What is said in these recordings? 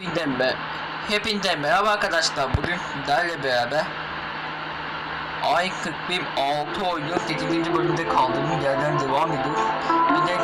Hepinize, be, hepinize merhaba arkadaşlar. Bugün sizlerle beraber Ay 41 6 oyunu 8. bölümde kaldığımız yerden devam ediyoruz. Bir de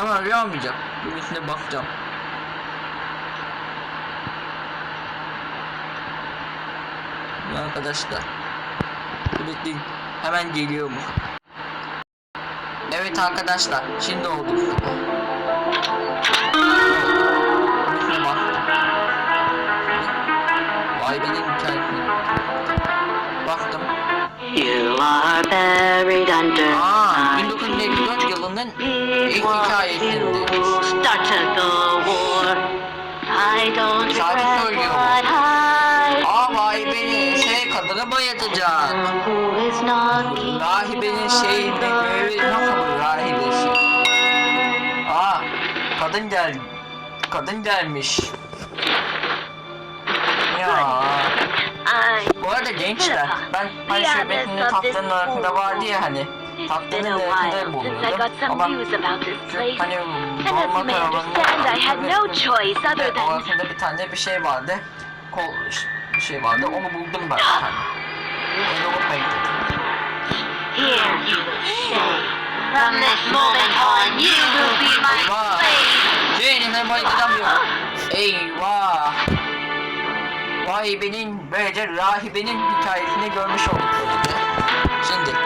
Ama öyle olmayacak. Birisine bakacağım. Arkadaşlar. Bekleyin. Hemen geliyorum. Evet arkadaşlar. Şimdi oldu. Vay benim hikayesine. Baktım. You are buried under Aa, my 1954 yılının ilk hikayesinde. regret söylüyor. Aa vay beni şey kadını bayatacak. Rahibenin şeyini görevi nasıl bu rahibesi? Aa kadın gel kadın gelmiş. Ya bu arada gençler ben hani şu metninin tahtının arkasında vardı ya hani Tahtının a while since I got some ama news about this place. hani And as normal you may karavanın understand, I had no choice other Evet, than orasında bir tane bir şey vardı. Kol bir şey vardı. Onu buldum ben bir tane. Onu unutmayın. here you stay. From this moment on, you will be my slave. Cehennemden bayılacağım diyor. Eyvah. Rahibenin böylece rahibenin hikayesini görmüş olduk. Şimdi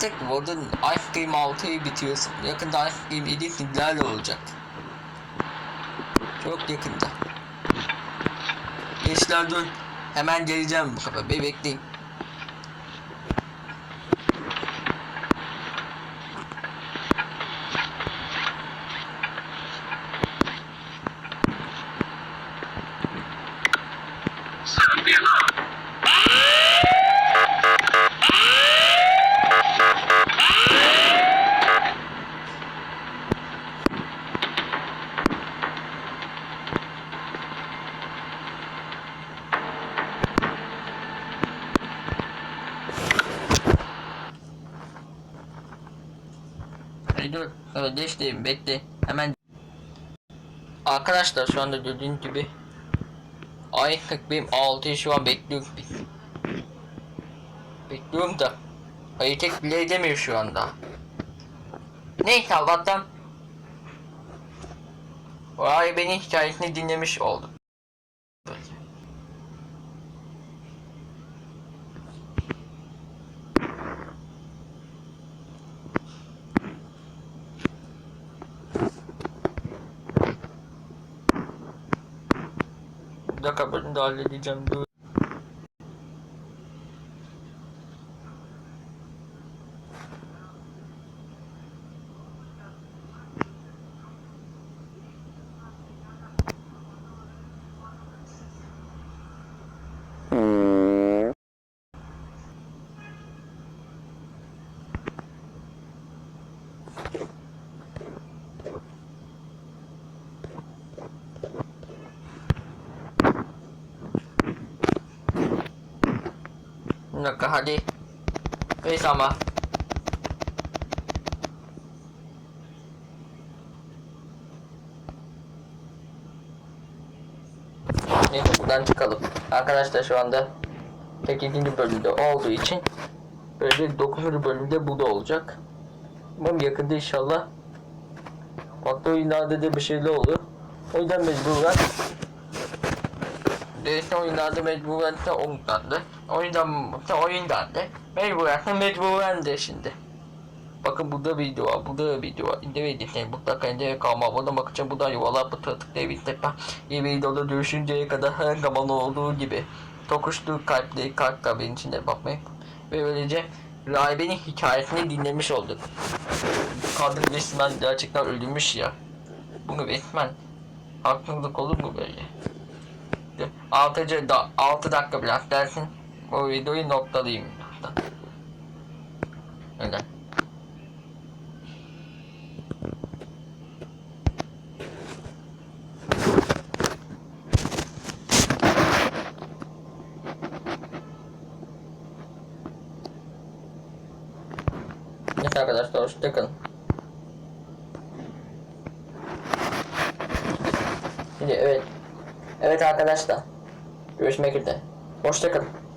Artık Warden Ice Cream 6'yı bitiyorsun. Yakında Ice Cream 7 sizlerle olacak. Çok yakında. Gençler dur. Hemen geleceğim bu kadar. Bir bekleyin. Dur. Kardeşlerim bekle. Hemen. Arkadaşlar şu anda gördüğünüz gibi Ay 41 6'yı şu an bekliyorum. Bekliyorum da hareket bile edemiyor şu anda. Neyse Allah'tan Vay benim hikayesini dinlemiş oldum. Bir dakika ben de halledeceğim dur. Bir dakika hadi. Neyse ama. Neyse buradan çıkalım. Arkadaşlar şu anda 8. bölümde olduğu için böyle 9. bölümde bu da olacak. Umarım yakında inşallah farklı oyunlarda da bir şeyler olur. O yüzden mecburen Değişen oyunlarda mecburen de ondandı. O yüzden de oyundan da mecburen mecburen de şimdi. Bakın burada video var, burada video var. İndir ve editleyin. Mutlaka indir kalma. Burada bakacağım. Burada yuvarlak bu tıklayı bitirme. İyi videoda görüşünceye kadar her zaman olduğu gibi. Tokuştuğu kalpli kalp kabinin içinde bakmayın. Ve böylece rahibenin hikayesini dinlemiş olduk. Kadın resmen gerçekten öldürmüş ya. Bunu resmen haklılık olur mu böyle? 6. Da, 6 dakika bırak dersin. O videoyu noktalayayım. Öyle. Neyse arkadaşlar hoşçakalın. Şimdi evet. Evet arkadaşlar. Görüşmek üzere. Hoşçakalın.